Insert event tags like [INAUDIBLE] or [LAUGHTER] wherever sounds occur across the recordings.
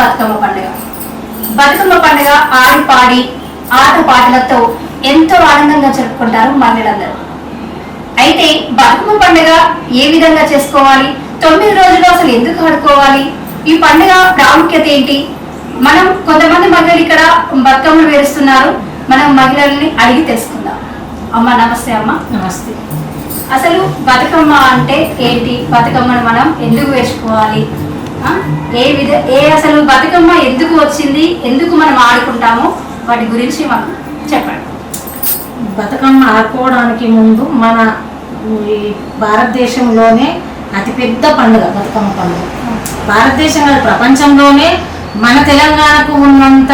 బతుకమ్మ పండుగ. బతుకమ్మ పండుగ ఆడి పాడి ఆట పాటలతో ఎంతో ఆనందంగా జరుపుకుంటారు మహిళలందరూ. అయితే బతుకమ్మ పండుగ ఏ విధంగా చేసుకోవాలి? తొమ్మిది రోజులు అసలు ఎందుకు ఆడుకోవాలి? ఈ పండుగ ప్రాముఖ్యత ఏంటి? మనం కొంతమంది మహిళలు ఇక్కడ బతుకమ్మలు వేరుస్తున్నారు మనం మహిళల్ని అడిగి తెలుసుకుందాం. అమ్మ నమస్తే అమ్మ. నమస్తే. అసలు బతుకమ్మ అంటే ఏంటి? బతుకమ్మను మనం ఎందుకు వేసుకోవాలి? ఏ విధ ఏ అసలు బతుకమ్మ ఎందుకు వచ్చింది? ఎందుకు మనం ఆడుకుంటామో వాటి గురించి మనం చెప్పండి. బతుకమ్మ ఆడుకోవడానికి ముందు మన ఈ భారతదేశంలోనే అతిపెద్ద పండుగ బతుకమ్మ పండుగ. భారతదేశం కాదు ప్రపంచంలోనే మన తెలంగాణకు ఉన్నంత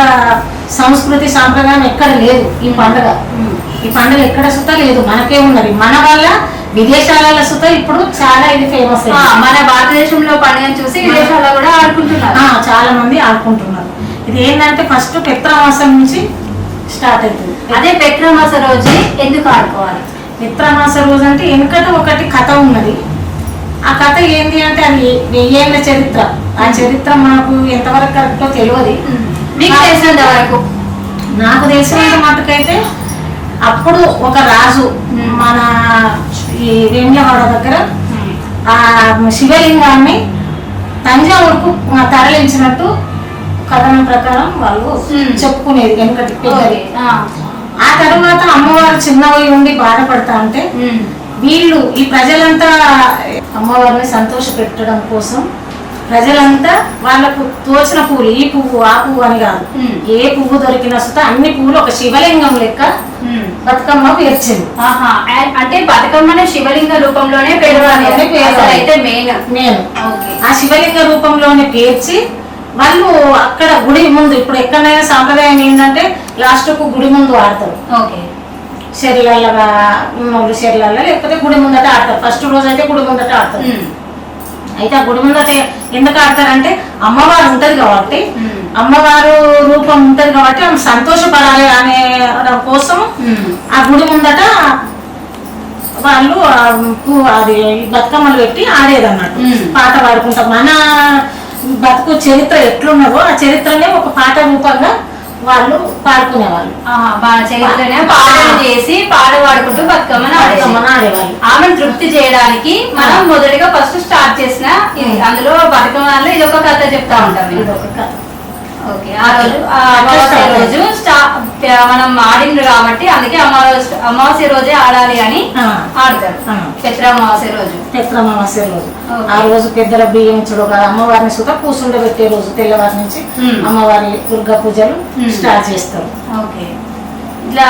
సంస్కృతి సాంప్రదాయం ఎక్కడ లేదు ఈ పండుగ. ఈ పండుగ ఎక్కడ సుత లేదు మనకే ఉన్నది మన వల్ల విదేశాలలో సుత ఇప్పుడు చాలా ఇది ఫేమస్ మన భారతదేశంలో పండుగను చూసి విదేశాల్లో కూడా ఆడుకుంటున్నారు. చాలా మంది ఆడుకుంటున్నారు. ఇది ఏంటంటే ఫస్ట్ పెత్రమాసం నుంచి స్టార్ట్ అవుతుంది. అదే పెట్రమాస రోజు ఎందుకు ఆడుకోవాలి? మిత్రమాస రోజు అంటే వెనుకట ఒకటి కథ ఉన్నది. ఆ కథ ఏంటి అంటే అది వెయ్యేళ్ళ చరిత్ర. ఆ చరిత్ర మనకు ఎంతవరకు కరెక్టో తెలియదు. మీకు తెలిసినంత వరకు? నాకు తెలిసినంత మటుకైతే అప్పుడు ఒక రాజు మన ఈ వేములవాడ దగ్గర ఆ శివలింగాన్ని తంజావూరుకు తరలించినట్టు కథనం ప్రకారం వాళ్ళు. చెప్పుకునేది వెనుకటి పెద్దది. ఆ, తర్వాత అమ్మవారు చిన్నవి ఉండి బాధపడతా అంటే వీళ్ళు ఈ ప్రజలంతా అమ్మవారిని సంతోష పెట్టడం కోసం ప్రజలంతా వాళ్ళకు తోచిన పువ్వులు ఈ పువ్వు ఆ పువ్వు అని కాదు. ఏ పువ్వు దొరికినా సుత అన్ని పువ్వులు ఒక శివలింగం లెక్క. బతుకమ్మ పేర్చింది. అంటే బతుకమ్మని శివలింగ రూపంలోనే. అయితే మెయిన్ ఆ శివలింగ రూపంలోనే పేర్చి వాళ్ళు అక్కడ గుడి ముందు ఇప్పుడు ఎక్కడైనా సాంప్రదాయం ఏంటంటే లాస్ట్కు గుడి ముందు ఆడతారు. ఓకే. షెర్లల్ల లేకపోతే గుడి ముందట ఆడతారు. ఫస్ట్ రోజు అయితే గుడి ముందట ఆడతారు. అయితే ఆ గుడి ముందట ఎందుకు ఆడతారంటే అమ్మవారు ఉంటది కాబట్టి అమ్మవారు రూపం ఉంటది కాబట్టి ఆమె సంతోషపడాలి అనే కోసం. ఆ గుడి ముందట వాళ్ళు అది బతుకమ్మలు పెట్టి ఆడేదన్నట్టు. మ్మ్. పాట పాడుకుంటాం. మన బతుకు చరిత్ర ఎట్లున్నదో ఆ చరిత్రనే ఒక పాట రూపంగా వాళ్ళు పాడుకునేవాళ్ళు. చేసి పాట పాడుకుంటూ బతుకమ్మని ఆడేవాళ్ళు. ఆమెను తృప్తి చేయడానికి మనం మొదటిగా ఫస్ట్ స్టార్ట్ చేసిన అందులో బతుకమ్మలో ఇది ఒక కథ చెప్తా ఉంటాం ఇది ఒక కథ. రోజు మనం ఆడిండ్రు కాబట్టి అందుకే అమావాస్య అమావాస్య రోజే ఆడాలి అని ఆడతారు. ఆ. చైత్ర అమావాస్య రోజు. పెత్రమావాస్య రోజు. ఆ రోజు పెద్దల బియ్యం ఇచ్చుడు కదా అమ్మవారిని సుత కూర్చుండబెట్టే రోజు తెల్లవారి నుంచి మ్మ్. అమ్మవారి దుర్గా పూజలు. స్టార్ట్ చేస్తారు. ఓకే. ఇట్లా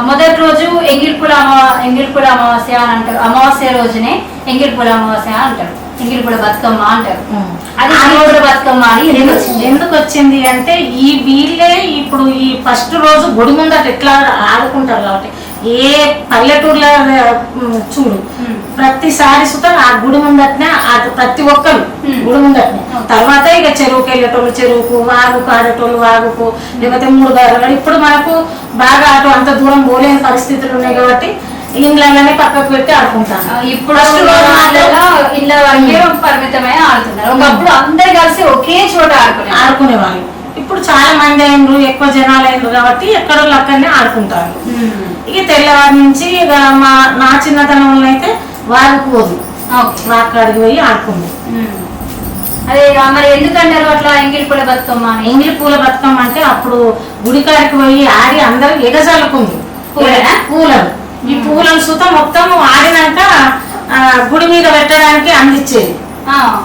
మొదటి రోజు ఎంగిల్పుల అమావా ఎంగిల్పుల అమావాస్య అని అంటారు. అమావాస్య రోజునే ఎంగిల్పుల అమావాస్య అంటారు. ఎంగిల్పుల బతుకమ్మ అంటారు. అది ఎంగిల్పుల బతుకమ్మ అని ఎందుకు వచ్చింది? అంటే ఈ వీళ్ళే ఇప్పుడు ఈ ఫస్ట్ రోజు గుడి ముందట ఎట్లా ఆడుకుంటారు కాబట్టి ఏ పల్లెటూర్ల చూడు. ప్రతిసారి సుత ఆ గుడి ముందటనే ఆ- ప్రతి ఒక్కరు. గుడి ముందటనే. తర్వాత ఇక చెరువుకి వెళ్ళేటోళ్ళు చెరువుకు వాగుకు ఆడేటోళ్ళు వాగుకు లేకపోతే మూడు గారు ఇప్పుడు మనకు బాగా అటు అంత దూరం పోలేని పరిస్థితులు ఉన్నాయి కాబట్టి ఇండ్లలోనే పక్కకు పెట్టి ఆడుకుంటాను. ఇప్పుడు ఇళ్ళ వరకే పరిమితమై ఆడుతున్నారు. ఒకప్పుడు అందరు కలిసి ఒకే చోట ఆడుకునే వాళ్ళు ఇప్పుడు చాలా మంది అయినరు ఎక్కువ జనాలు అయినరు కాబట్టి ఎక్కడో అక్కడనే ఆడుకుంటారు. ఇక తెల్లవారి నుంచి ఇక మా నా చిన్నతనంలో అయితే వారికి పోదు. ఓకే. వాకాడికి పోయి ఆడుకుంది. అదే మరి ఎందుకంటారు అట్లా ఎంగిల్పుల బతుకమ్మ? అని ఎంగిలి పూల బతుకమ్మ అంటే అప్పుడు గుడికాడికి పోయి ఆడి అందరూ ఎగజల్లుకుంది. పూలనా? పూలను ఈ పూలను సుత మొత్తం ఆడినాక గుడి మీద పెట్టడానికి అందించేది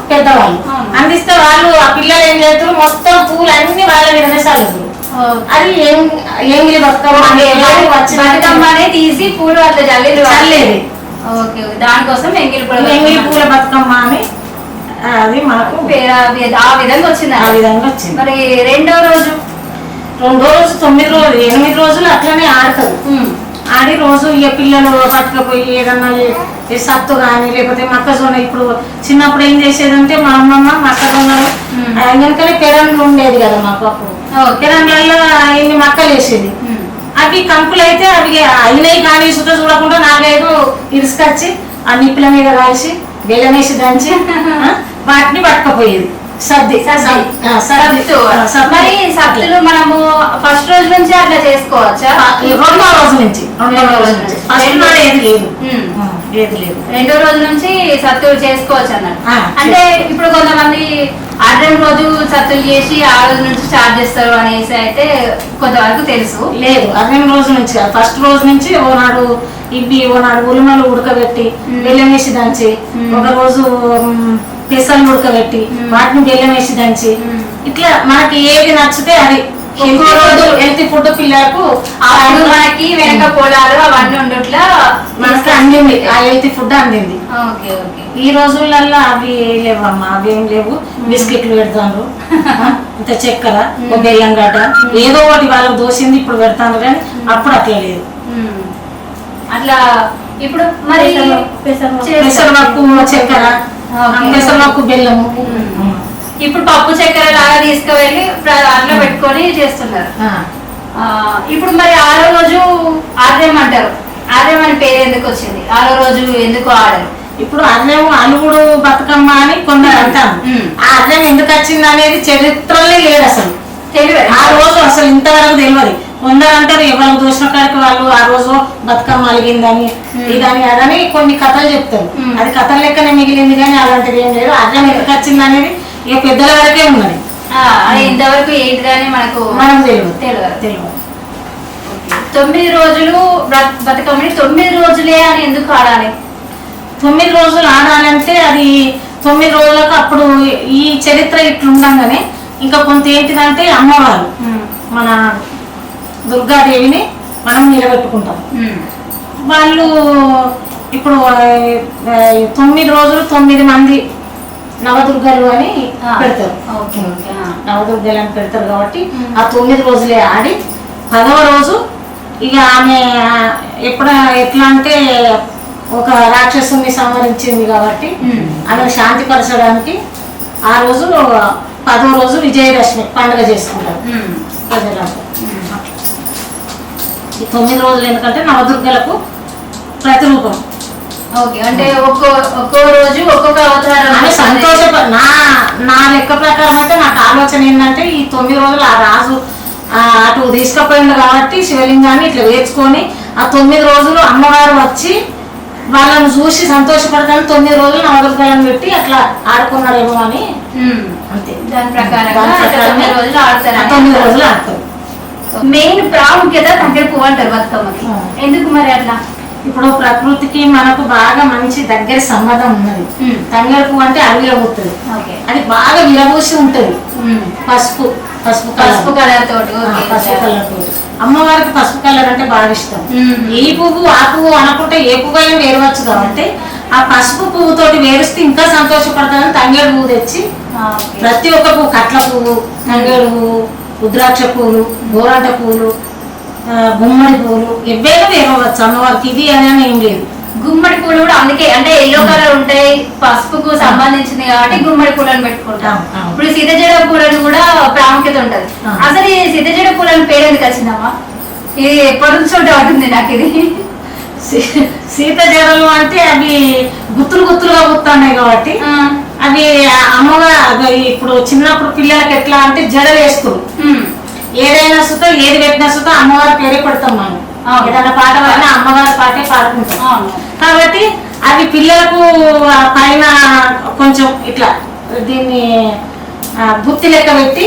పెద్దవాళ్ళు. అందిస్తే వాళ్ళు ఆ పిల్లలు ఏం చేస్తారు? మొత్తం పూలు అన్ని వాళ్ళ మీదనే చల్లుతారు. అది ఏం- ఏంగిలి బతుకమ్మ బతుకమ్మనే తీసి పూలు అట్లా జల్లిండ్రు చల్లేది. Okay okay. దానికోసం ఎంగిలి బతుకమ్మ. పూల బతుకమ్మ అని అది పేరు ఆ విధంగా వచ్చింది? ఆ విధంగా వచ్చింది. మరి రెండో రోజు? రెండో రోజు తొమ్మిది రోజులు ఎనిమిది రోజులు అట్లనే ఆడతారు ఆడి రోజు ఇక పిల్లలు పట్టుకపోయి ఏదన్నా సత్తు కానీ లేకపోతే మొక్కజొన్న ఇప్పుడు చిన్నప్పుడు ఏం చేసేదంటే మా అమ్మమ్మ మొక్కజొన్నలు వెనకనే పెరండ్లు ఉండేది కదా మాకు అప్పుడు ఓకే. పెరండ్లలో ఇన్ని మొక్కలు వేసేది. అవి కంకులు అయితే అవి అయినాయి కానీ సుత చూడకుండా నాలుగైదు ఇరుసుకొచ్చి ఆ నిప్పుల మీద బెల్లం వేసి దంచి వాటిని పట్టుకపోయేది సర్ది సర్ది. మరి సత్తులు మనము ఫస్ట్ రోజు నుంచి అట్లా చేసుకోవచ్చా? రెండో రోజు నుంచి. రెండో రోజు నుంచి. ఫస్ట్ ఏది లేదు. ఏది లేదు. రెండో రోజు నుంచి సత్తులు చేసుకోవచ్చు అన్నట్టు. అంటే ఇప్పుడు కొంతమంది ఆర్డర్ రోజు సత్తులు చేసి ఆ రోజు నుంచి స్టార్ట్ చేస్తారు అనేసి అయితే కొంతవరకు తెలుసు. లేదు. అదే రోజు నుంచి. ఫస్ట్ రోజు నుంచి ఓనాడు ఇవి ఓనాడు ఉలుమలు ఉడకబెట్టి. బెల్లం వేసి దంచి. ఒక రోజు పెసలు ఉడకబెట్టి. వాటిని బెల్లం వేసి దంచి. ఇట్లా మనకి ఏది నచ్చితే అది. ఒక్కో రోజు హెల్తీ ఫుడ్ పిల్లలకు అప్పుడు మనకి వెనక పొలాలు అవన్నీ ఉండట్లా మనకి అందింది. ఆ హెల్తీ ఫుడ్ అందింది. ఈ రోజులలో అవి లేవమ్మా అవి ఏం లేవు. బిస్కెట్లు పెడతాను [LAUGHS] ఇంత చక్కెర ఒక బెల్లం గడ్డ. ఏదో ఒకటి వాళ్ళకి దోసింది ఇప్పుడు పెడతాను కానీ అప్పుడు అట్లా లేదు. అట్లా ఇప్పుడు మరి చక్కెర ఓకే. పెసరపప్పు బెల్లము. ఇప్పుడు పప్పు చక్కెర లాగా తీసుకువెళ్ళి అట్లా పెట్టుకొని చేస్తున్నారు. ఇప్పుడు మరి ఆరో రోజు ఆర్యం అంటారు. ఆర్యం అని పేరు ఎందుకు వచ్చింది? ఆరో రోజు ఎందుకు ఆడరు? ఇప్పుడు అన్నం అలుగుడు బతుకమ్మ అని కొందరు అంటారు. ఆ అన్నం ఎందుకు వచ్చింది అనేది చరిత్రలో లేదు అసలు తెలియదు. ఆ రోజు అసలు ఇంతవరకు తెలియదు. కొందరు అంటారు ఎవరికి దోషణ కాడికి వాళ్ళు ఆ రోజు బతుకమ్మ అలిగిందని ఇదని అదని కొన్ని కథలు చెప్తారు. అది కథల లెక్కనే మిగిలింది కానీ అలాంటిది ఏం లేదు. అన్నం ఎందుకు వచ్చింది అనేది ఇక పెద్దల వరకే ఉన్నది. ఇంతవరకు ఏంటిదని మనకు మనం తెలియదు. తెలియదు. తెలియదు. తొమ్మిది రోజులు బతుకమ్మని తొమ్మిది రోజులే అని ఎందుకు ఆడాలి? తొమ్మిది రోజులు ఆడాలంటే అది తొమ్మిది రోజులకు అప్పుడు ఈ చరిత్ర ఇట్లుండగానే ఇంకా కొంత ఏంటిదంటే అమ్మవారు. మన దుర్గాదేవిని మనం నిలబెట్టుకుంటాం. వాళ్ళు ఇప్పుడు తొమ్మిది రోజులు తొమ్మిది మంది నవదుర్గలు అని పెడతారు ఓకే ఓకే ఆ. నవదుర్గలు అని పెడతారు కాబట్టి. ఆ తొమ్మిది రోజులే ఆడి పదవ రోజు ఇక ఆమె ఎప్పుడు ఎట్లా అంటే ఒక రాక్షసుని సంహరించింది కాబట్టి. ఆమె శాంతిపరచడానికి ఆ రోజు పదో రోజు విజయదశమి పండుగ చేసుకుంటారు ఉమ్. ఈ తొమ్మిది రోజులు ఎందుకంటే నవదుర్గలకు ప్రతిరూపం. ఓకే అంటే ఒక్కో ఒక్కో రోజు ఒక్కొక్క అవతారం సంతోష నా నా లెక్క ప్రకారం అయితే నాకు ఆలోచన ఏంటంటే ఈ తొమ్మిది రోజులు ఆ రాజు అటు తీసుకుపోయింది కాబట్టి శివలింగాన్ని ఇట్లా వేర్చుకొని ఆ తొమ్మిది రోజులు అమ్మవారు వచ్చి వాళ్ళని చూసి సంతోషపడతాను తొమ్మిది రోజులు నవదుర్గలను పెట్టి అట్లా ఆడుకున్నారేమో అని. అంతే. దాని ప్రకారమే తొమ్మిది రోజులు ఆడతారు తొమ్మిది రోజులు ఆడతారు. మెయిన్ ప్రాముఖ్యత పువ్వు అంటారు బతుకమ్మకి. ఎందుకు మరి అట్లా ఇప్పుడు ప్రకృతికి మనకు బాగా మంచి దగ్గర సంబంధం ఉన్నది. తంగేడు పువ్వు అంటే ఓకే అది బాగా విరబూసి ఉంటుంది. పసుపు పసుపు పసుపు కలర్ తోటి పసుపు కలర్ తోటి. అమ్మవారికి పసుపు కలర్ అంటే బాగా ఇష్టం. ఈ పువ్వు ఆ పువ్వు అనుకుంటే ఏ పువ్వు అయినా వేరవచ్చు కాబట్టి ఆ పసుపు పువ్వుతోటి వేరుస్తే ఇంకా సంతోషపడతానని తంగేడు పువ్వు తెచ్చి. ప్రతి ఒక్క పువ్వు కట్ల పువ్వు తంగేడు పువ్వు రుద్రాక్ష పువ్వులు గోరంట ఆ, గుమ్మడి పువ్వులు ఎవ్వేలో వేరవచ్చు అమ్మవారికి? ఇది అని అని ఏం లేదు. గుమ్మడి పూలు కూడా అందుకే అంటే ఎల్లో కలర్ ఉంటాయి పసుపుకు సంబంధించింది కాబట్టి గుమ్మడి పూలను పెట్టుకుంటాం. ఇప్పుడు సీతజడ పూలను కూడా ప్రాముఖ్యత ఉంటది. అసలు ఈ సీతజడ పూలను పేరు ఎందుకు వచ్చిందమ్మా? ఇది ఎప్పటి నుంచో డౌట్ ఉంది నాకు ఇది. సీత జడలు అంటే అవి గుత్తులు గుత్తులుగా గుర్తున్నాయి కాబట్టి. ఆ, అవి ఆ అమ్మగా అవి ఇప్పుడు చిన్నప్పుడు పిల్లలకి ఎట్లా అంటే జడలు వేస్తారు ఉమ్, ఏదైనా సుత ఏది పెట్టినా సుత అమ్మవారి పేరే పెడతాం మనం. ఏదైనా పాట పాడినా అమ్మవారి పాటే పాడుకుంటాం. కాబట్టి అవి పిల్లలకు పైన కొంచెం ఇట్లా దీన్ని ఆ, గుత్తి లెక్క పెట్టి.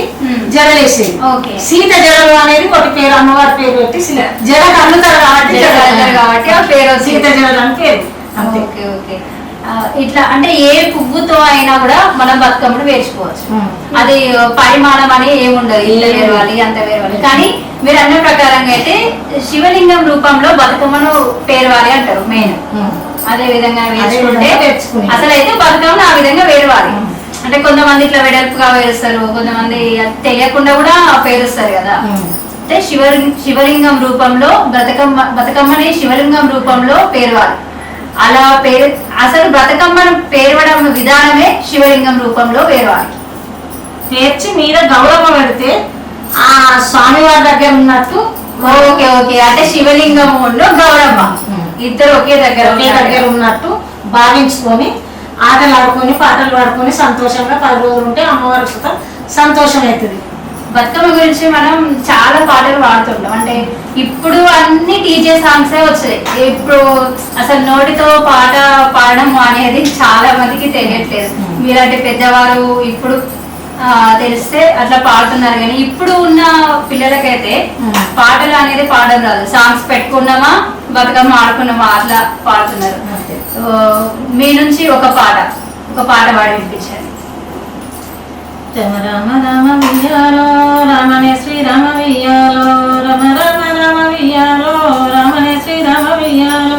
జడలేసేది ఓకే. సీత జడలు అనేది ఒక పేరు అమ్మవారి పేరు పెట్టి జడ కలుగుతారు కాబట్టి జడ. సీత జడలు అని పేరు. అంతే ఓకే ఓకే. ఇట్లా అంటే ఏ పువ్వుతో అయినా కూడా మనం బతుకమ్మను వేర్చుకోవచ్చు. అది పరిమాణం అని ఏముండదు ఏం వేరవాలి అంత వేరవాలి కానీ మీరు అన్న ప్రకారంగా అయితే శివలింగం రూపంలో బతుకమ్మను పేరవాలి అంటారు మెయిన్. అదే విధంగా వేసుకుంటే. అసలు అయితే బతుకమ్మను ఆ విధంగా వేరవాలి. అంటే కొంతమంది ఇట్లా వెడల్పుగా వేరుస్తారు కొంతమంది తెలియకుండా కూడా పేరుస్తారు కదా. అంటే శివ శివలింగం రూపంలో బతుకమ్మ బతుకమ్మని శివలింగం రూపంలో పేరవాలి అలా పేరు అసలు బతుకమ్మను పేరవడం విధానమే శివలింగం రూపంలో పేరవాలి. పేర్చి మీద గౌరవం పెడితే ఆ స్వామివారి దగ్గర ఉన్నట్టు ఓకే ఓకే అంటే శివలింగంలో గౌరమ్మ. ఉమ్. ఇద్దరు ఒకే దగ్గర ఒకే దగ్గర ఉన్నట్టు భావించుకొని ఆటలు ఆడుకొని పాటలు పాడుకొని సంతోషంగా పది రోజులు ఉంటే అమ్మవారి సుత సంతోషం అవుతుంది బతుకమ్మ గురించి మనం చాలా పాటలు పాడుతుంటాం. అంటే ఇప్పుడు అన్ని టీజే సాంగ్సే వచ్చాయి. ఇప్పుడు అసలు నోటితో పాట పాడడం అనేది చాలా మందికి తెలియట్లేదు. Hmm. మీరంటే పెద్దవారు ఇప్పుడు తెలిస్తే అట్లా పాడుతున్నారు కానీ ఇప్పుడు ఉన్న పిల్లలకైతే Hmm. పాటలు అనేది పాడడం రాదు. సాంగ్స్ పెట్టుకున్నామా బతుకమ్మ ఆడుకున్నామా అట్లా పాడుతున్నారు. మీ నుంచి ఒక పాట ఒక పాట పాడి వినిపించండి. రామ రామ రామ వియ్యాలో రామనే శ్రీరామ వియ్యాలో రామ రామ రామ వియ్యాలో రామనే శ్రీరామ వియ్యాలో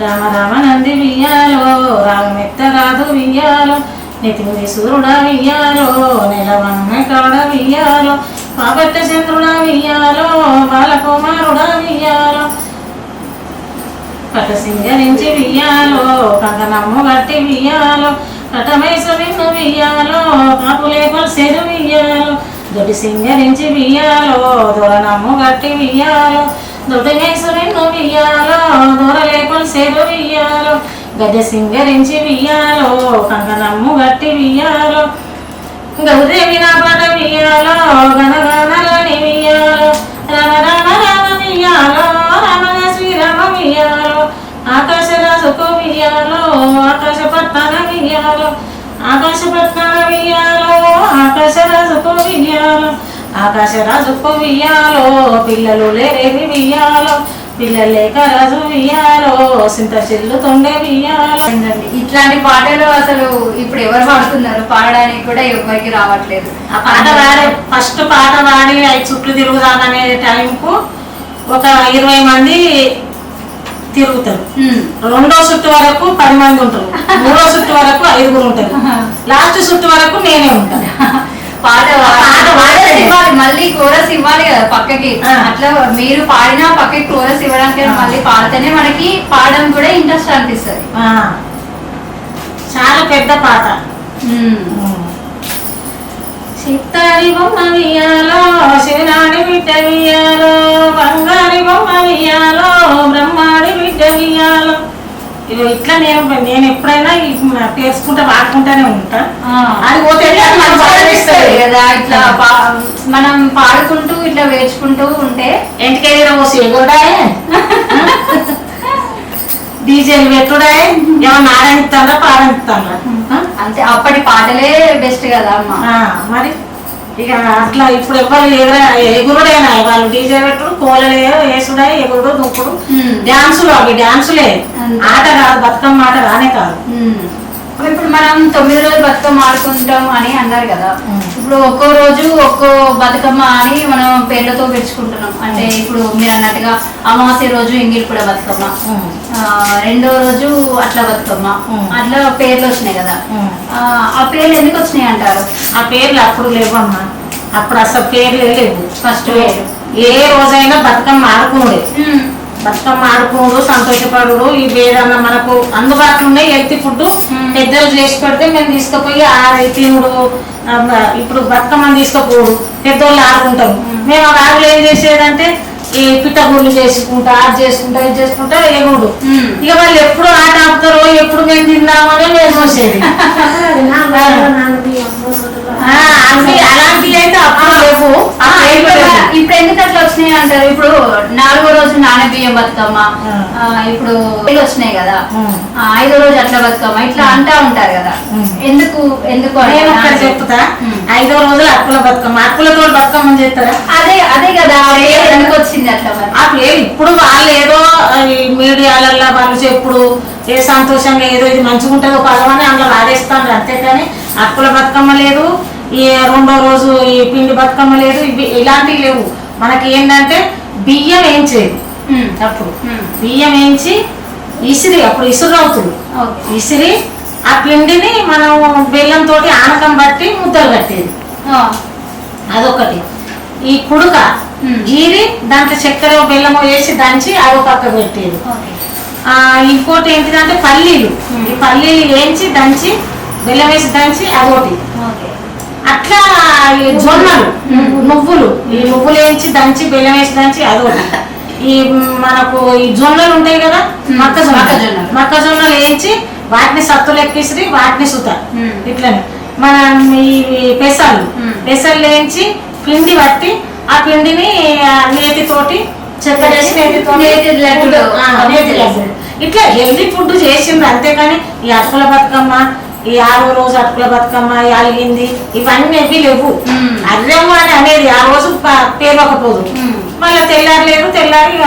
రామ రామ నంది వియ్యాలో రామమెత్త రాదు వియ్యాలో నెతిమిది సూర్యుడా వియ్యాలో నెలవన్న కాడ వియ్యాలో పాపట్ట చంద్రుడా వియ్యాలో బాలకుమారుడా వియ్యాలో. పట సింగరించి వియ్యాలో కంకనమ్ము గట్టి వియ్యాలో కటమైస వియ్యాలో కాపులే కొలిసేరు వియ్యాలో దొడ్డి సింగరించి వియ్యాలో దొరనమ్ము గట్టి వియ్యాలో దొడ్డి మేస విన్ను వియ్యాలో దొరలే కొలిసేరు వియ్యాలో గద్దె సింగరించి వియ్యాలో కంకనమ్ము గట్టి వియ్యాలో గౌదేవి నా పాట వియ్యాలో గణగణలని వియ్యాలో రమ రమ రమ వియ్యాలో రమణ శ్రీరామ వియ్యాలో ఆకాశ రాసుకు వియ్యాలో ఆకాశ పట్టణ వియ్యాలో ఆకాశ వియ్యాలో ఆకాశ రాజుకు వియ్యాలో ఆకాశ రాజుకు వియ్యాలో పిల్లలు లేరేవి వియ్యాలో పిల్లలు లేక రాజు వియ్యాలో సింత చెల్లు తొండే వియ్యాలో. ఇట్లాంటి పాటలు అసలు ఇప్పుడు ఎవరు పాడుతున్నారు? పాడడానికి కూడా ఎవరికి రావట్లేదు. ఆ పాట పాడే ఫస్ట్ పాట పాడి చుట్టూ తిరుగుదామనే టైంకు ఒక ఇరవై మంది తిరుగుతారు. రెండో చుట్టు వరకు పది మంది ఉంటారు మూడో చుట్టు వరకు ఐదుగురు ఉంటారు లాస్ట్ చుట్టు వరకు నేనే ఉంటాను పాట. ఇవ్వాలి మళ్ళీ కోరస్ ఇవ్వాలి కదా పక్కకి. అట్లా మీరు పాడినా పక్కకి కోరస్ ఇవ్వడానికి. మళ్ళీ పాడితేనే మనకి పాడడం కూడా ఇంట్రెస్ట్ అనిపిస్తుంది చాలా పెద్ద పాట ఉమ్. చిత్తారి బొమ్మ వియ్యాలో శివనాడి బిడ్డ వియ్యాలో ఇవి ఇట్లా నేను నేను ఎప్పుడైనా పేర్చుకుంటా వాడుకుంటానే ఉంటా. అది పోతే. కదా ఇట్లా మనం పాడుకుంటూ ఇట్లా వేర్చుకుంటూ ఉంటే. ఎంటికెళ్ళిన పోసి డీజేలు పెట్టుడాయే ఏమన్నా ఆడనిస్తారా పాడనిస్తారా అంతే అప్పటి పాటలే బెస్ట్ కదా అమ్మ. మరి? ఇక అట్లా ఇప్పుడు ఎవరు ఎగుర ఎగురుడేనా వాళ్ళు డీజే పెట్టుడు కోలలే వేసుడే ఎగురుడు దుక్కుడు ఉమ్. డ్యాన్సులు అవి డ్యాన్సులే అంతే. ఆట కాదు బతుకమ్మ ఆట కానే కాదు. ఇప్పుడు మనం తొమ్మిది రోజులు బతుకమ్మ ఆడుకుంటాం అని అన్నారు కదా. ఇప్పుడు ఒక్కో రోజు ఒక్కో బతుకమ్మ అని మనం పేర్లతో పెంచుకుంటున్నాం. అంటే ఇప్పుడు మీరు అన్నట్టుగా అమావాస్య రోజు ఎంగిల్ కూడా బతుకమ్మ రెండో రోజు అట్లా బతుకమ్మ. అట్లా పేర్లు వచ్చినాయి కదా. ఆ, పేర్లు ఎందుకు వచ్చినాయి అంటారు? ఆ పేర్లు అప్పుడు లేవమ్మా. అప్పుడు అసలు పేర్లు లేవు. ఫస్ట్ ఏ రోజైనా బతుకమ్మ ఆడుకున్నాడే బతుకమ్మ ఆడుకోడు సంతోషపడు ఈ వేదన్న మనకు అందుబాటులో ఉన్నాయి హెల్తీ ఫుడ్. పెద్దలు చేసి పెడితే మేము తీసుకుపోయి ఆ తినుడు ఇప్పుడు బతుకమ్మని తీసుకుపోడు పెద్దోళ్ళు ఆడుకుంటాం మ్మ్. ఆ రాగులు ఏం చేసేదంటే ఈ పిట్టగుళ్ళు చేసుకుంటా అది చేసుకుంటా ఇది చేసుకుంటా ఎగుడు. ఇక వాళ్ళు ఎప్పుడు ఆట ఆపుతారో ఎప్పుడు మేము తిందామని మేము చూసేది [LAUGHS] అప్పుడు ఇప్పుడు ఎందుకు అట్లా వచ్చినాయి అంటారు? ఇప్పుడు నాలుగో రోజు నానబియ్యం బతుకమ్మ ఆ. ఆ, ఇప్పుడు ఇవి వచ్చినాయి కదా. ఐదో రోజు అట్లా బతుకమ్మ ఇట్లా అంటా ఉంటారు కదా. ఎందుకు ఎందుకు నేను చెప్తా. ఐదో రోజులు అక్కుల బతుకమ్మ అక్కులతో బతుకమ్మ చేస్తారా అదే అదే కదా ఎందుకు వచ్చింది అట్లా పేరు ఇప్పుడు వాళ్ళు ఏదో మీడియాలల్లో వాళ్ళు చెప్పుడు ఏ సంతోషంగా ఏదో ఇది మంచిగా ఉంటుందో పదమని అందులో వాడేస్తాను అంతేకాని అక్కుల బతుకమ్మ లేదు ఈ రెండో రోజు ఈ పిండి బతుకమ్మ లేదు ఇవి ఇలాంటివి లేవు మనకి ఏంటంటే బియ్యం వేయించేది. అప్పుడు. బియ్యం వేయించి ఇసిరి అప్పుడు ఇసురు అవుతుంది ఇసిరి ఆ పిండిని మనం బెల్లంతో ఆనకం బట్టి ముద్దలు కట్టేది. అదొకటి ఈ కుడుక. గీరి దాంట్లో చక్కెర బెల్లము వేసి దంచి అదో పక్క పెట్టేది ఇంకోటి ఏంటిదంటే పల్లీలు. ఈ పల్లీలు వేయించి దంచి బెల్లం వేసి దంచి అదొకటి అట్లా ఈ జొన్నలు. నువ్వులు ఈ నువ్వులు వేయించి దంచి బెల్లం వేసి దంచి అదొకటి ఈ మనకు ఈ జొన్నలు ఉంటాయి కదా. మొక్కజొన్న మొక్కజొన్నలు. మొక్కజొన్నలు వేయించి వాటిని సత్తులు ఎక్కిసి వాటిని సుత. ఇట్లనే మన ఈ పెసలు. పెసలు వేయించి పిండి పట్టి ఆ పిండిని నేతితోటి వేసి నేతితోటి నేతి. ఇట్లా హెల్దీ ఫుడ్ చేసింది అంతేకాని ఈ అటుకుల బతుకమ్మ ఈ ఆరో రోజు అటుకుల బతుకమ్మ అలిగింది ఇవన్నీ ఎవి లేవు. మ్మ్. అర్రమ్మ అని అనేది ఆ రోజు పేరవకపోదు. మళ్ళీ తెల్లారి లేదు తెల్లారి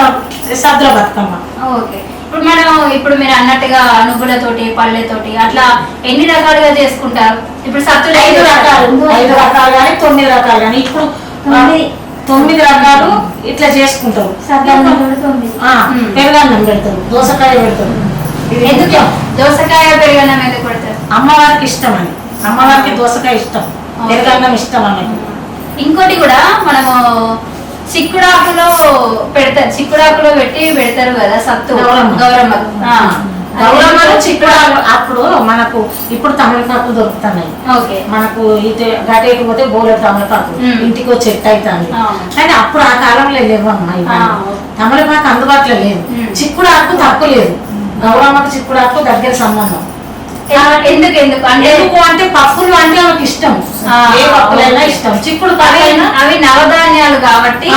సద్దుల బతుకమ్మ. ఓకే. ఇప్పుడు మనం ఇప్పుడు మీరు అన్నట్టుగా నువ్వులతోటి పళ్ళతోటి అట్లా ఎన్ని రకాలుగా చేసుకుంటారు? ఇప్పుడు సత్తులు ఐదు రకాలు ఐదు రకాలు. కానీ తొమ్మిది రకాలు కానీ ఇప్పుడు తొమ్మిది. రకాలు ఇట్లా చేసుకుంటారు. పెరుగన్నం పెడతారు దోసకాయ పెడతారు. ఎందుకు. దోసకాయ పెరుగన్నం ఎందుకు అమ్మవారికి ఇష్టం అని అమ్మవారికి దోసకాయ ఇష్టం. పెరుగన్నం ఇష్టం అన్నట్టు ఇంకోటి కూడా మనము చిక్కుడాకులో పెడతారు. చిక్కుడాకులో పెట్టి పెడతారు కదా సత్తు. గౌరమ్మ. గౌరమ్మలు చిక్కుడు అప్పుడు మనకు ఇప్పుడు తమిళపాకు దొరుకుతున్నాయి. ఓకే. మనకు ఇటు గటేకి పోతే బోలెడు తమలపాకు. ఇంటికి వచ్చి చెట్టు అవుతుంది. కానీ అప్పుడు ఆ కాలంలో లేవమ్మా ఇవన్నీ. ఆ. తమలపాకు అందుబాటులో లేదు. మ్మ్. చిక్కుడు ఆకు తక్కువ లేదు. గౌరమ్మకు చిక్కుడు ఆకు దగ్గర సంబంధం. ఎందుకు ఎందుకు అంటే ఎందుకు అంటే పప్పులు అంటే ఆమెకు ఇష్టం ఏ పప్పులైనా. ఇష్టం చిక్కుడు పప్పులైనా అవి నవధాన్యాలు కాబట్టి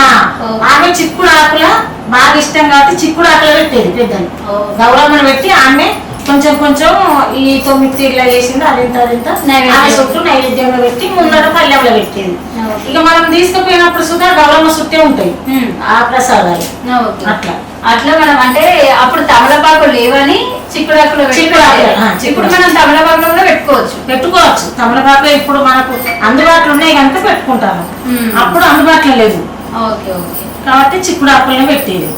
ఆమె చిక్కుడు ఆకుల బాగా ఇష్టం కాబట్టి చిక్కుడు ఆకులు పెట్టేది పెద్దలు ఓ. గౌరమ్మను పెట్టి ఆమె కొంచెం కొంచెం ఈ తొమ్మిది తీర్లా చేసింది అదింత అదింత. ఆమె చుట్టూ నైవేద్యంలో పెట్టి ముందర పల్లెంలో పెట్టేది. ఇక మనం తీసుకుపోయినప్పుడు సుధా గౌరమ్మ చుట్టే ఉంటాయి. ఆ ప్రసాదాలు. అట్లా అట్లా మనం అంటే అప్పుడు తమలపాకు లేవని చిక్కుడాకులో. ఇప్పుడు మనం తమలపాకులో కూడా పెట్టుకోవచ్చు పెట్టుకోవచ్చు తమలపాకు ఇప్పుడు మనకు అందుబాటులో ఉన్నాయి కనుక పెట్టుకుంటాము. అప్పుడు అందుబాటులో లేదు ఓకే ఓకే కాబట్టి చిక్కుడు ఆకులనే పెట్టేది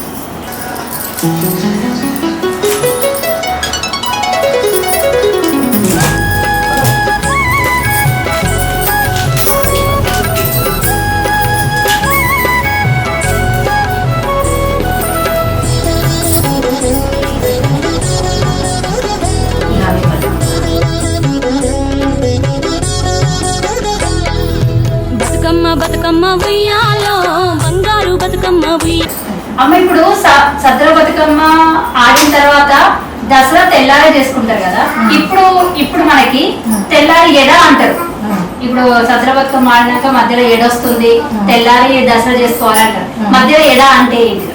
బతుకమ్మ ఉయ్యాలో బంగారు బతుకమ్మ అమ్మ ఇప్పుడు స- సద్ర బతుకమ్మ ఆడిన తర్వాత దసరా తెల్లారి చేసుకుంటారు కదా? ఇప్పుడు ఇప్పుడు మనకి తెల్లారి ఎడ అంటారు. ఇప్పుడు సద్ర బతుకమ్మ ఆడినాక మధ్యలో ఎడొస్తుంది తెల్లారి దసరా చేసుకోవాలంటారు. మధ్యలో ఎడ అంటే ఏంటి?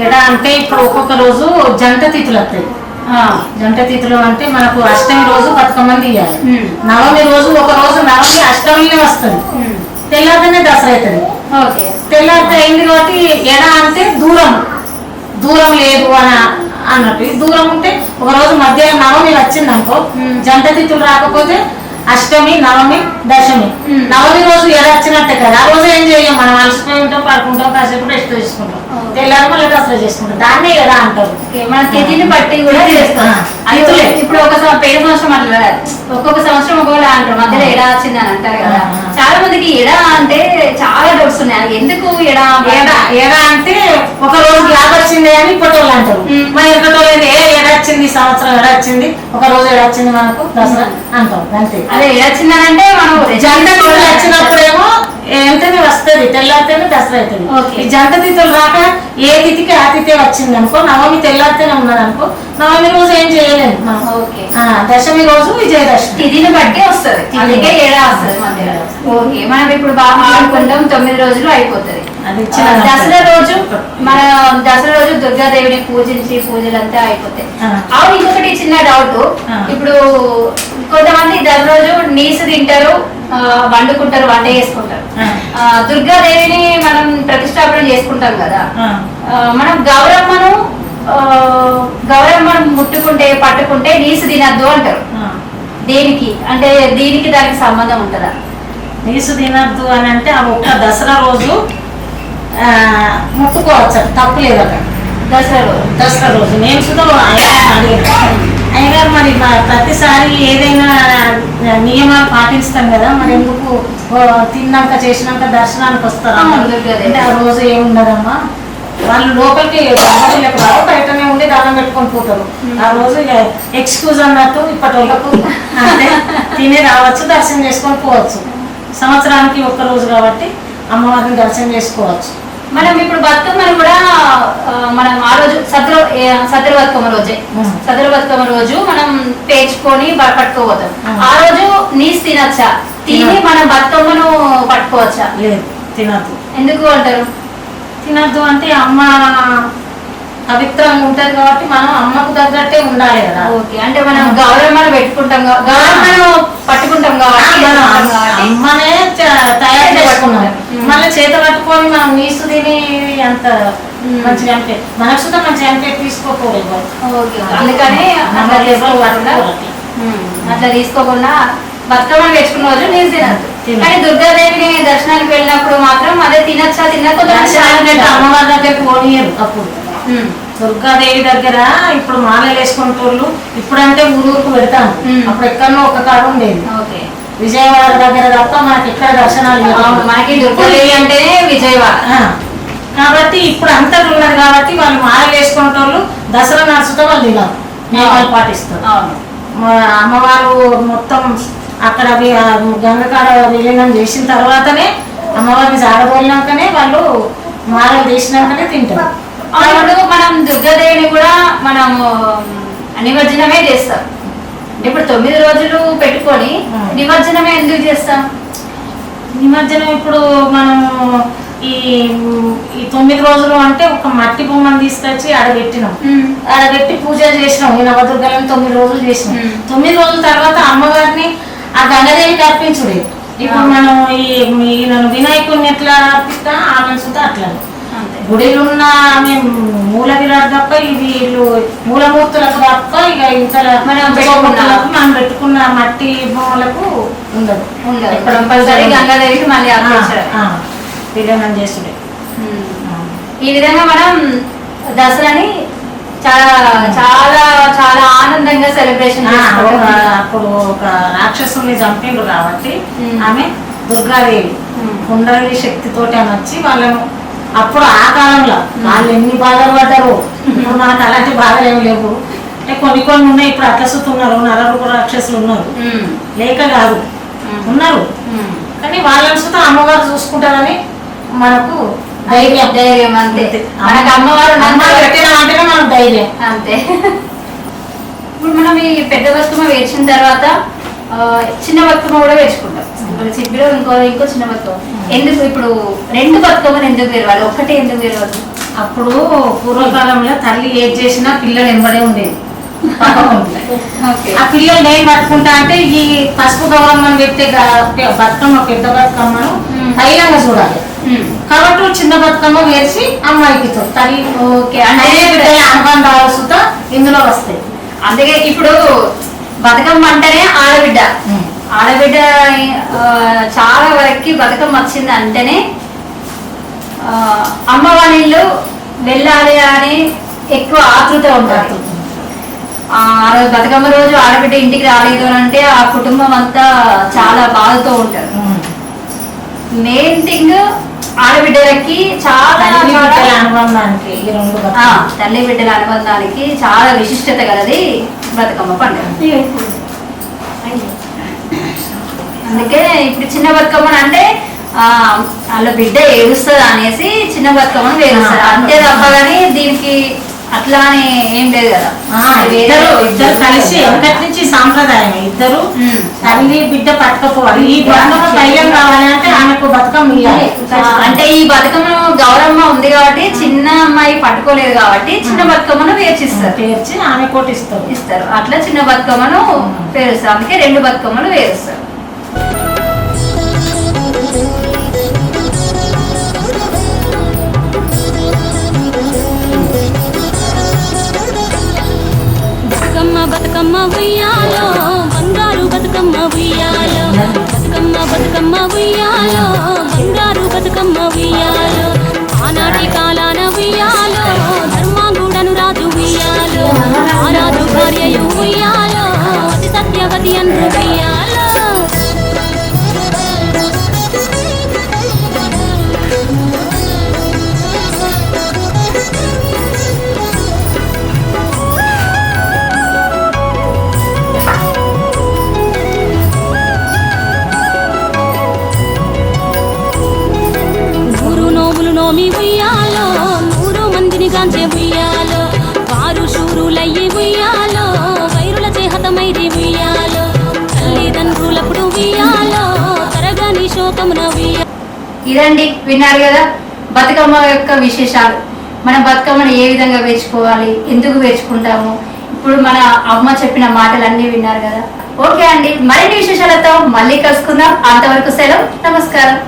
ఎడ అంటే ఇప్పుడు ఒక్కొక్క రోజు జంట తిథులు వస్తాయి. ఆ, జంట తిథులు అంటే మనకు అష్టమి రోజు బతుకమ్మని తీయాలి. నవమి రోజు ఒక రోజు నవమి అష్టమినే వస్తుంది. తెల్లారితేనే దసరా అవుతుంది. ఓకే. తెల్లారితే అయింది కాబట్టి ఎడ అంటే దూరం. దూరం లేదు అని అన్నట్టు. దూరం ఉంటే ఒక రోజు మధ్యాహ్నం నవమి వచ్చింది అనుకో. జంట తిథులు రాకపోతే అష్టమి నవమి దశమి. నవమి రోజు ఎడ వచ్చినట్టే కదా. ఆ రోజు ఏం చేయం మనం? అలసిపోయి ఉంటాం పడుకుంటాం కాసేపు రెస్ట్ తీసుకుంటాం. తెల్లారి మళ్ళీ దసరా చేసుకుంటాం. దాన్నే ఎడ అంటారు. మన తిథిని బట్టి కూడా చేస్తాం. ఇప్పుడు ఒక పేరు సంవత్సరం అట్లా కాదు. ఒక్కొక్క సంవత్సరం ఒకవేళ అంటారు. మధ్యలో ఎడ వచ్చింది అని అంటారు కదా. చాలా మందికి ఎడ అంటే చాలా డౌట్స్ ఉన్నాయి. అది ఎందుకు ఎడ ఎడ ఎడ అంటే ఒక రోజు గ్యాప్ వచ్చింది అని ఇప్పటోళ్ళు అంటారు. మన ఇప్పటోళ్ళు ఏ ఎడ వచ్చింది? ఈ సంవత్సరం ఎడ వచ్చింది? ఒక రోజు ఎడ వచ్చింది మనకు? దసరా అంటాం అంతే. అదే ఎడ వచ్చిందని మనం జంట తిథులు వచ్చినప్పుడేమో ఎంతనే వస్తుంది తెల్లారితేనే దసరా అవుతుంది. ఈ జంట తిథులు రాక ఏ తిథికి ఆ తిథి వచ్చింది అనుకో నవమి తెల్లారితేనే ఉన్నది అనుకో నవమి రోజు ఏం చేయలేము మనం. దశమి రోజు విజయదశమి. తిథిని బట్టి వస్తుంది అందుకే. ఏడ ఓకే. మనం ఇప్పుడు బాగా ఆడుకుంటాం తొమ్మిది రోజులు అయిపోతుంది. దసరా రోజు మన దసరా రోజు దుర్గాదేవిని పూజించి పూజలంతా అయిపోతాయి. అవును ఇంకొకటి చిన్న డౌట్. ఇప్పుడు కొంతమంది దసరా రోజు నీసు తింటారు వండుకుంటారు వంట చేసుకుంటారు. దుర్గాదేవిని మనం ప్రతిష్టాపన చేసుకుంటాం కదా. మనం గౌరమ్మను గౌరమ్మను ముట్టుకుంటే పట్టుకుంటే నీసు తినద్దు అంటారు. దేనికి? అంటే దీనికి దానికి సంబంధం ఉంటుందా? నీసు తినద్దు అని అంటే ఆ ఒక్క దసరా రోజు ముట్టుకోవచ్చు. తప్పు లేదట దసరా రోజు. దసరా రోజు. నేను అయ్యగారిని అడిగాను అయ్యగారు మరి ప్రతిసారి ఏదైనా నియమాలు పాటిస్తాం కదా మరి ఎందుకు తిన్నాక చేసినాక దర్శనానికి వస్తారా. అంటే ఆ రోజు ఏముండదమ్మా వాళ్ళు లోపలికి రావు బయటనే ఉండి దానం పెట్టుకొని పోతారు. ఆ రోజు ఎక్స్క్యూజ్ అన్నట్టు ఇప్పటి వాళ్ళకు అంటే తిని రావచ్చు దర్శనం చేసుకొని పోవచ్చు. సంవత్సరానికి ఒక్క రోజు కాబట్టి అమ్మవారిని దర్శనం చేసుకోవచ్చు. మనం ఇప్పుడు బతుకమ్మను కూడా మనం ఆ రోజు సద్ర సద్ర బతుకమ్మ రోజే ఉం. సద్ర బతుకమ్మ రోజు మనం పేర్చుకొని ఉం. ఆ రోజు నీసు తినచ్చా తిని. మనం బతుకమ్మను పట్టుకోవచ్చా లేదు తినద్దు ఎందుకు అంటారు తినద్దు అంటే అమ్మ పవిత్రంగా ఉంటది కాబట్టి మనం అమ్మకు తగ్గట్టే ఉండాలి కదా. ఓకే అంటే మనం కా- గౌరమ్మను పట్టుకుంటాం కాబట్టి మనం పెట్టుకుంటాం కాబట్టి. అమ్మనే తయారు చేసుకున్నాం. మళ్ళీ చేత పట్టుకొని మనం నీసు తిని అంత. మంచిగా అంటే మనకు సుతం మంచిగా అంటే తీసుకోకూడదు అందుకని అట్లా తీసుకోకుండా బతుకమ్మను పెట్టుకున్న రోజు నీరు తినద్దు. కానీ దుర్గాదేవిని దర్శనానికి వెళ్ళినప్పుడు మాత్రం అదే తినచ్చా తినకుండా అమ్మవారి దగ్గరికి పోనీయరు అప్పుడు. దుర్గాదేవి దగ్గర ఇప్పుడు మాలలు వేసుకుంటోళ్ళు ఇప్పుడంటే ఊరూరుకు పెడతాను ఉమ్. అప్పుడు ఎక్కడో ఒక కాడ ఉండేది. ఓకే. విజయవాడ దగ్గర తప్ప మనకి ఎక్కడ దర్శనాలు మనకి దుర్గాదేవి అంటేనే విజయవాడ. కాబట్టి ఇప్పుడు అంతటి ఉన్నది కాబట్టి వాళ్ళు మాలలు వేసుకుంటోళ్ళు దసరా నడుచుతో వాళ్ళు ఇలా నియమాలు పాటిస్తారు. అమ్మవారు మొత్తం అక్కడ గంగకాడ విలీనం చేసిన తర్వాతనే అమ్మవారిని జాడబోలినాకనే వాళ్ళు మాలలు చేసినాకనే తింటారు. అప్పుడు మనం దుర్గాదేవిని కూడా మనం నిమజ్జనమే చేస్తాం. ఇప్పుడు తొమ్మిది రోజులు పెట్టుకొని. నిమజ్జనమే ఎందుకు చేస్తాం? నిమజ్జనం ఇప్పుడు మనం ఈ ఈ తొమ్మిది రోజులు అంటే ఒక మట్టి బొమ్మను తీసుకొచ్చి ఆడబెట్టినాం. ఆడబెట్టి పూజ చేసినాం. ఈ నవదుర్గలను తొమ్మిది రోజులు చేసినాం. మ్మ్. తొమ్మిది రోజుల తర్వాత అమ్మవారిని ఆ గంగదేవికి అర్పించుడే. ఇప్పుడు. మనం ఈ వినాయకుడిని ఎట్లా అర్పిస్తా? ఆమె సుతా అట్లా అంతే గుడిలో ఉన్న ఆమె మూల విరాట్ తప్ప ఇది వీళ్ళు మూలమూర్తులకు తప్ప ఇక ఇంతల మనం పెట్టుకున్న- మూర్తులకు మనం పెట్టుకున్న మట్టి బొమ్మలకు ఉండదు. ఉండదు. కంపల్సరీ గంగాదేవికి మళ్ళీ విలీనం చేసుడే. ఈ విధంగా మనం దసరాని చాలా చాలా చాలా ఆనందంగా సెలబ్రేషన్ అప్పుడు ఒక రాక్షసుని చంపిండ్రు కాబట్టి. ఆమె దుర్గాదేవి. కుండలి శక్తితోటి అని వచ్చి వాళ్ళను అప్పుడు ఆ కాలంలో వాళ్ళు ఎన్ని బాధలు పడ్డారు ఇప్పుడు మనకు అలాంటి బాధలు ఏమి లేవు అంటే కొన్ని కొన్ని ఉన్నాయి ఇప్పుడు అట్లసుతున్నారు నరరు రాక్షసులు ఉన్నారు. లేక కాదు. ఉన్నారు. కానీ వాళ్ళని సుతం అమ్మవారు చూసుకుంటారని మనకు ధైర్యం ధైర్యం అంతే. మనకు అమ్మవారు అంటేనే మనకు ధైర్యం అంతే ఇప్పుడు మనం ఈ పెద్ద బతుకమ్మ వేసిన తర్వాత చిన్న బతుకమ్మ కూడా వేసుకుంటాం ఇప్పుడు సిబ్బిలో ఇంకో ఇంకో చిన్న బతుకమ్మ. ఎందుకు ఇప్పుడు రెండు బతుకమ్మలు ఎందుకు వేరవాలి ఒక్కటే ఎందుకు వేరవాలి అప్పుడు పూర్వకాలంలో తల్లి ఏది చేసినా పిల్లలు ఎంబడే ఉండేది. ఆ పిల్లలు నేను పట్టుకుంటా అంటే ఈ పసుపు గౌరమ్మని పెట్టే గ- బతుకమ్మ పెద్ద బతుకమ్మను మ్మ్. తైలంగా చూడాలి. ఉమ్. కాబట్టి చిన్న బతుకమ్మ వేసి అమ్మాయికి. తల్లి ఓకే. అంటే అనుబంధాలు సుత ఇందులో వస్తాయి. అందుకే ఇప్పుడు బతుకమ్మ అంటేనే ఆడబిడ్డ. ఆడబిడ్డ చాలా వరకు బతుకమ్మ వచ్చింది అంటేనే అమ్మ వాళ్ళ వెళ్ళాలి అని ఎక్కువ ఆతృత ఉంటుంది ఆ రోజు బతుకమ్మ రోజు ఆడబిడ్డ ఇంటికి రాలేదు అని అంటే ఆ కుటుంబం అంతా చాలా బాధతో ఉంటారు. మెయిన్ థింగ్ ఆడబిడ్డలకి చాలా అనుబంధానికి. తల్లి బిడ్డల అనుబంధానికి చాలా విశిష్టత గలది బతుకమ్మ పండుగ అందుకే ఇప్పుడు చిన్న బతుకమ్మను అంటే ఆ వాళ్ళ బిడ్డ ఏడుస్తుంది అనేసి చిన్న బతుకమ్మను వేరుస్తారు. అంతే తప్ప కానీ దీనికి అట్లా అని ఏం లేదు కదా. ఇద్దరు ఇద్దరు కలిసి వెనకటి నుంచి సాంప్రదాయం ఇద్దరు. తల్లి బిడ్డ పట్టుకపోవాలి. ఈ బతుకమ్మ తైలం కావాలి అంటే ఆమెకు బతుకమ్మ ఇవ్వాలి అంటే ఈ బతుకమ్మ గౌరమ్మ ఉంది కాబట్టి చిన్న అమ్మాయి పట్టుకోలేదు కాబట్టి చిన్న బతుకమ్మను వేర్చిస్తారు పేర్చి ఆమె కొట్టిస్తారు ఇస్తారు. అట్లా చిన్న బతుకమ్మను పేరుస్తారు. అందుకే రెండు బతుకమ్మలు వేరుస్తారు బతుకమ్మ ఉయ్యాలో బంగారు బతుకమ్మ ఉయ్యాలో. బతుకమ్మ బతుకమ్మ ఉయ్యాలో బంగారు బతుకమ్మ ఉయ్యాలో. ఆనాటి కాలాన ఉయ్యాలో ధర్మాంగుడను రాజు ఉయ్యాలో. ఆ రాజు భార్యయు ఉయ్యాలో అతి సత్యవతి అన్ను ఉయ్యాలో. విన్నారు కదా? బతుకమ్మ యొక్క విశేషాలు. మన బతుకమ్మను ఏ విధంగా వేర్చుకోవాలి? ఎందుకు వేర్చుకుంటాము? ఇప్పుడు మన అమ్మ చెప్పిన మాటలన్నీ విన్నారు కదా? ఓకే అండి. మరిన్ని విశేషాలతో మళ్ళీ కలుసుకుందాం. అంతవరకు సెలవు. నమస్కారం.